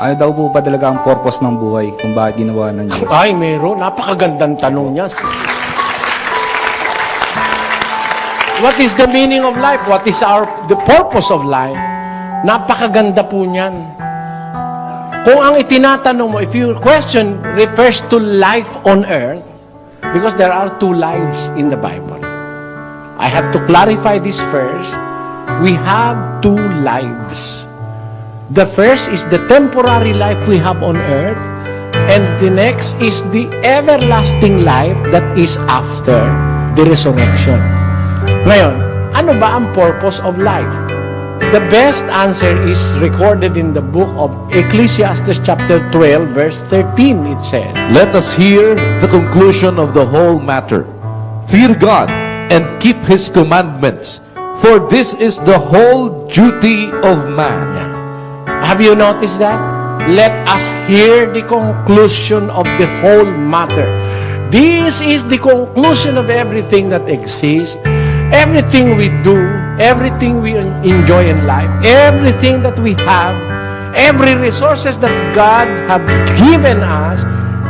Ano daw po ba talaga ang purpose ng buhay kung bakit ginawa ng Diyos? Ay, meron. Napakagandang tanong niya. What is the meaning of life? What is our the purpose of life? Napakaganda po niyan. Kung ang itinatanong mo, if your question refers to life on earth, because there are two lives in the Bible. I have to clarify this first. We have two lives. The first is the temporary life we have on earth, and the next is the everlasting life that is after the resurrection. Ngayon, ano ba ang purpose of life? The best answer is recorded in the book of Ecclesiastes chapter 12 verse 13 it says, Let us hear the conclusion of the whole matter. Fear God and keep His commandments, for this is the whole duty of man. Have you noticed that? Let us hear the conclusion of the whole matter. This is the conclusion of everything that exists, everything we do, everything we enjoy in life, everything that we have, every resources that God have given us,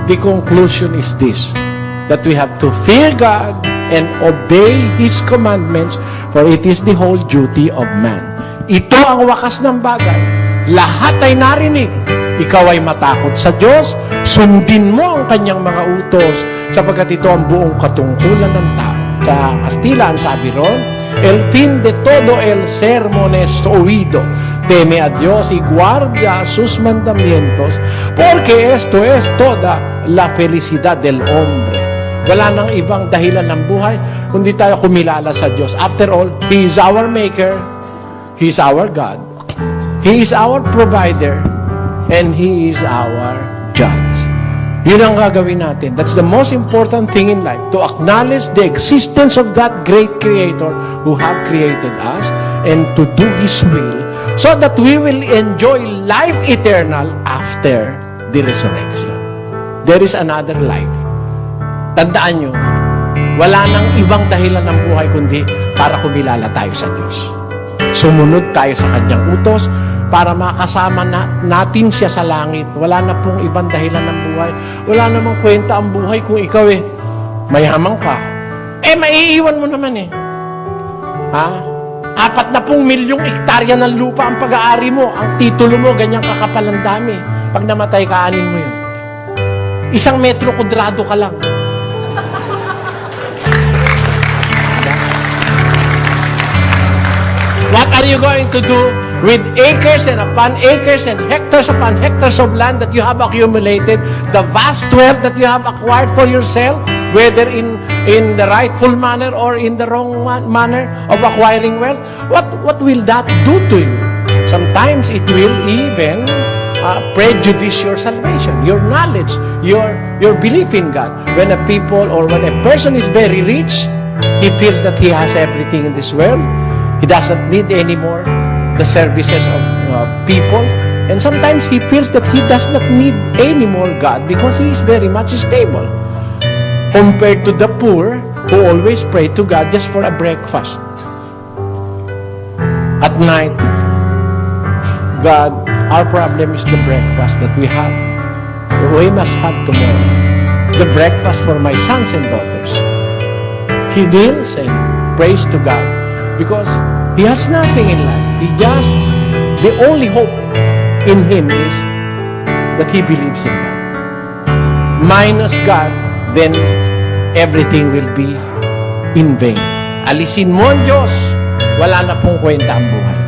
the conclusion is this, that we have to fear God and obey His commandments, for it is the whole duty of man. Ito ang wakas ng bagay. Lahat ay narinig. Ikaw ay matakot sa Diyos. Sundin mo ang kanyang mga utos sapagkat ito ang buong katungkulan ng tao. Sa Kastila, ang sabi ron, El fin de todo el sermon es oído. Teme a Dios y guardia sus mandamientos, porque esto es toda la felicidad del hombre. Wala nang ibang dahilan ng buhay kundi tayo kumilala sa Diyos. After all, He is our Maker, He is our God, He is our provider, and He is our judge. Yun ang gagawin natin. That's the most important thing in life, to acknowledge the existence of that great Creator who have created us and to do His will so that we will enjoy life eternal after the resurrection. There is another life. Tandaan nyo, wala nang ibang dahilan ng buhay kundi para kumilala tayo sa Diyos. Sumunod tayo sa Kanyang utos para makasama na, natin siya sa langit. Wala na pong ibang dahilan ng buhay. Wala namang kwenta ang buhay kung ikaw eh, mayaman ka. Eh, maiiwan mo naman eh. Ha? Apat na pong milyong ektarya ng lupa ang pag-aari mo. Ang titulo mo, ganyang kakapal ang dami. Pag namatay ka, anin mo yun. Isang metro kudrado ka lang. Are you going to do with acres and upon acres and hectares upon hectares of land that you have accumulated, the vast wealth that you have acquired for yourself, whether in in the rightful manner or in the wrong man- manner of acquiring wealth? What what will that do to you? Sometimes it will even uh, prejudice your salvation, your knowledge, your your belief in God. When a people or when a person is very rich, he feels that he has everything in this world. He doesn't need anymore the services of uh, people. And sometimes he feels that he does not need any more God because he is very much stable. Compared to the poor who always pray to God just for a breakfast. At night, God, our problem is the breakfast that we have. We must have tomorrow. The breakfast for my sons and daughters. He kneels and prays to God because he has nothing in life. He just, the only hope in him is that he believes in God. Minus God, then everything will be in vain. Alisin mo ang Diyos, wala na pong kwenta ang buhay.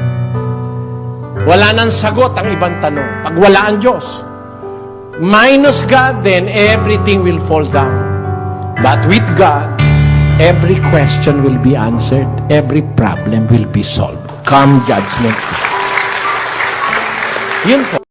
Wala nang sagot ang ibang tanong. Pag wala ang Diyos, minus God, then everything will fall down. But with God, every question will be answered, every problem will be solved. Come judgment. Yun po.